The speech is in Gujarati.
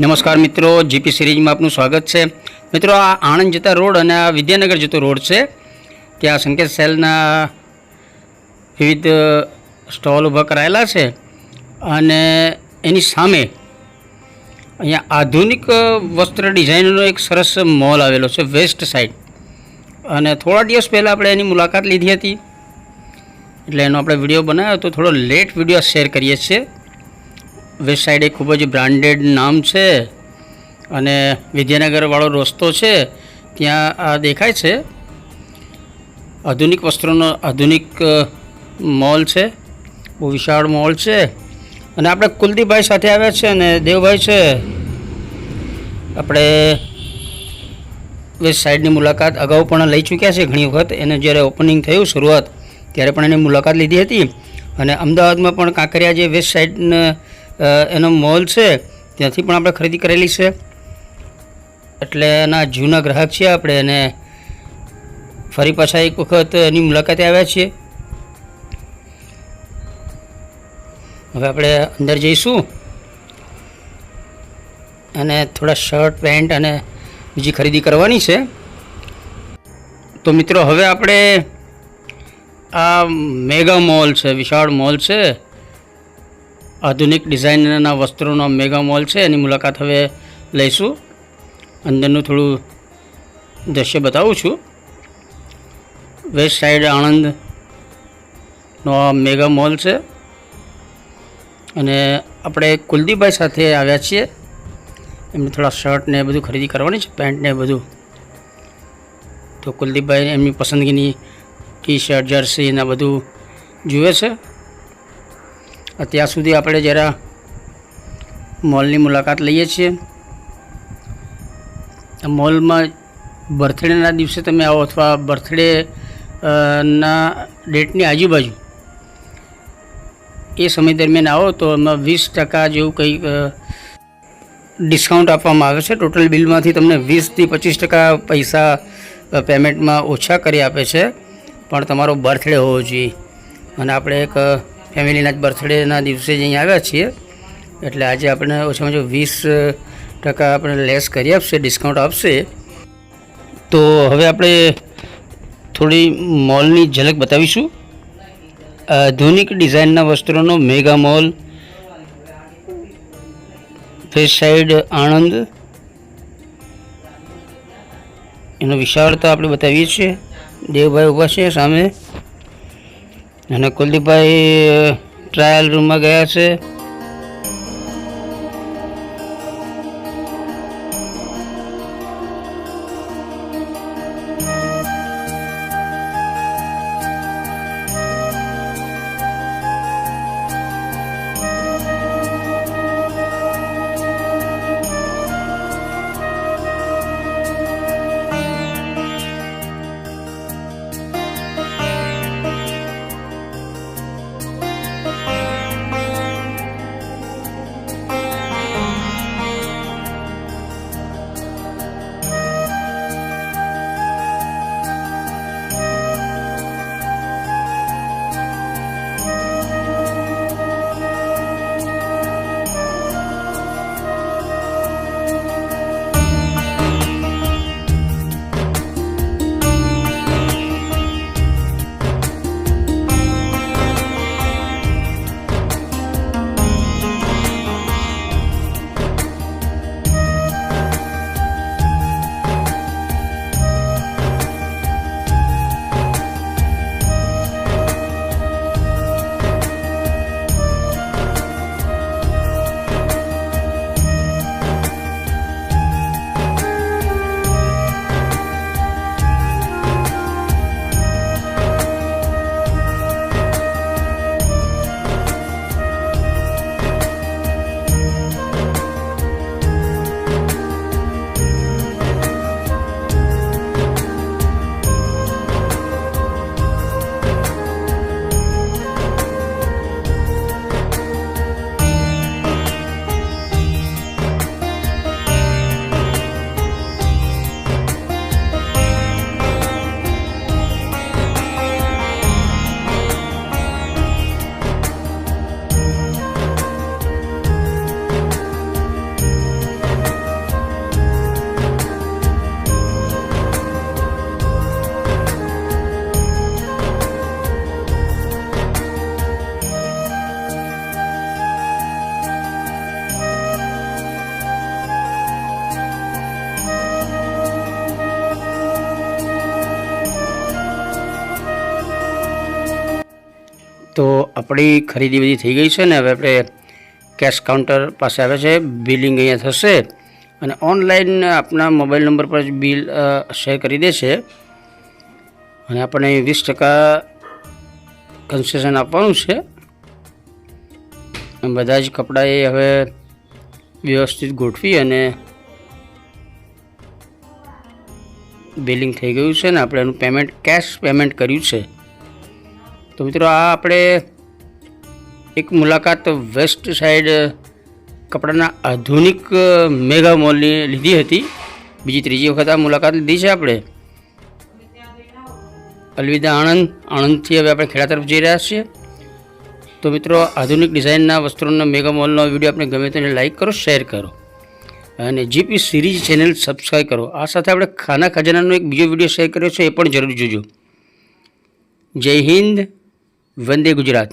નમસ્કાર મિત્રો, જીપી સિરીઝમાં આપનું સ્વાગત છે. મિત્રો, આ આણંદ જતા રોડ અને આ વિદ્યાનગર જતો રોડ છે. ત્યાં સંકેત સેલના વિવિધ સ્ટોલ ઊભા કરાયેલા છે અને એની સામે અહીંયા આધુનિક વસ્ત્ર ડિઝાઇનનો એક સરસ મોલ આવેલો છે, વેસ્ટ સાઇડ અને થોડા દિવસ પહેલાં આપણે એની મુલાકાત લીધી હતી. એટલે એનો આપણે વીડિયો બનાવ્યો તો થોડો લેટ વીડિયો શેર કરીએ છીએ. વેસ્ટ સાઈડ એક ખૂબ જ બ્રાન્ડેડ નામ છે અને વિદ્યાનગરવાળો રસ્તો છે, ત્યાં આ દેખાય છે. આધુનિક વસ્ત્રોનો આધુનિક મોલ છે, બહુ વિશાળ મોલ છે. અને આપણે કુલદીપભાઈ સાથે આવ્યા છે અને દેવભાઈ છે. આપણે વેસ્ટ સાઈડની મુલાકાત અગાઉ પણ લઈ ચૂક્યા છે ઘણી વખત. એને જ્યારે ઓપનિંગ થયું શરૂઆત, ત્યારે પણ એની મુલાકાત લીધી હતી. અને અમદાવાદમાં પણ કાંકરિયા જે વેસ્ટ સાઈડનો એનો મોલ છે, ત્યાંથી પણ આપણે ખરીદી કરેલી છે. એટલે એના જૂના ગ્રાહક છીએ આપણે એને ફરી પાછા એક વખત એની મુલાકાતે આવ્યા છીએ. હવે આપણે અંદર જઈશું. અને થોડા શર્ટ, પેન્ટ અને બીજી ખરીદી કરવાની છે. તો મિત્રો, હવે આપણે આ મેગા મોલ છે, વિશાળ મોલ છે. આધુનિક ડિઝાઇનના વસ્ત્રોનો મેગા મોલ છે. એની મુલાકાત હવે લઈશું. અંદરનું થોડું દ્રશ્ય બતાવું છું. વેસ્ટ સાઈડ આણંદનો આ મેગા મોલ છે. અને આપણે કુલદીપભાઈ સાથે આવ્યા છીએ. એમને થોડા શર્ટ ને બધું ખરીદી કરવાની છે પેન્ટ ને બધું. તો કુલદીપભાઈ એમની પસંદગીની ટી શર્ટ જર્સી ને બધું જુએ છે. અત્યાર સુધી આપણે જરા મોલની મુલાકાત લઈએ છીએ. મોલમાં બર્થડેના દિવસે તમે આવો અથવા બર્થડે ના ડેટની આજુબાજુ એ સમય દરમિયાન આવો તો એમાં વીસ ટકા જેવું કંઈક ડિસ્કાઉન્ટ આપવામાં આવે છે. ટોટલ બિલમાંથી તમને વીસથી પચીસ ટકા પૈસા પેમેન્ટમાં ઓછા કરી આપે છે. પણ તમારો બર્થડે હોવો જોઈએ. અને આપણે એક ફેમિલીના જ બર્થડેના દિવસે જ અહીંયા આવ્યા છીએ. એટલે આજે આપણે ઓછામાં ઓછું વીસ ટકા આપણે લેસ કરી આપશે, ડિસ્કાઉન્ટ આપશે. તો હવે આપણે થોડી મોલની ઝલક બતાવીશું. આધુનિક ડિઝાઇનના વસ્ત્રોનો mega mall, face side Anand. એનો વિશાળતા આપણે બતાવીએ છીએ. દેવભાઈ ઊભા છે સામે. અને કુલદીપભાઈ ટ્રાયલ રૂમમાં ગયા છે. તો આપણી ખરીદી બધી થઈ ગઈ છે ને, હવે આપણે કેશ કાઉન્ટર પાસે આવે છે બિલિંગ અહીંયા થશે. અને ઓનલાઈન આપણા મોબાઈલ નંબર પર જ બિલ શેર કરી દેશે અને આપણને વીસ ટકા કન્સેશન આપવાનું છે. બધા જ કપડાં એ હવે વ્યવસ્થિત ગોઠવી અને બિલિંગ થઈ ગયું છે ને, આપણે એનું પેમેન્ટ કેશ પેમેન્ટ કર્યું છે. તો મિત્રો આ આપણે એક મુલાકાત વેસ્ટ સાઈડ કપડાના આધુનિક મેગા મોલની લીધી હતી. બીજી ત્રીજી વખત આ મુલાકાત લીધી છે આપણે. અલવિદા આણંદ, આણંદથી હવે આપણે ખેડા તરફ જઈ રહ્યા છીએ. તો મિત્રો આધુનિક ડિઝાઇનના વસ્ત્રોના મેગા મોલનો વીડિયો આપણે ગમે તેને લાઇક કરો, શેર કરો. અને જીપી સિરીઝ ચેનલ સબસ્ક્રાઈબ કરો. આ સાથે આપણે ખાના ખજાનાનો એક બીજો વીડિયો શેર કર્યો છે, એ પણ જરૂર જોજો. જય હિન્દ. વંદે ગુજરાત.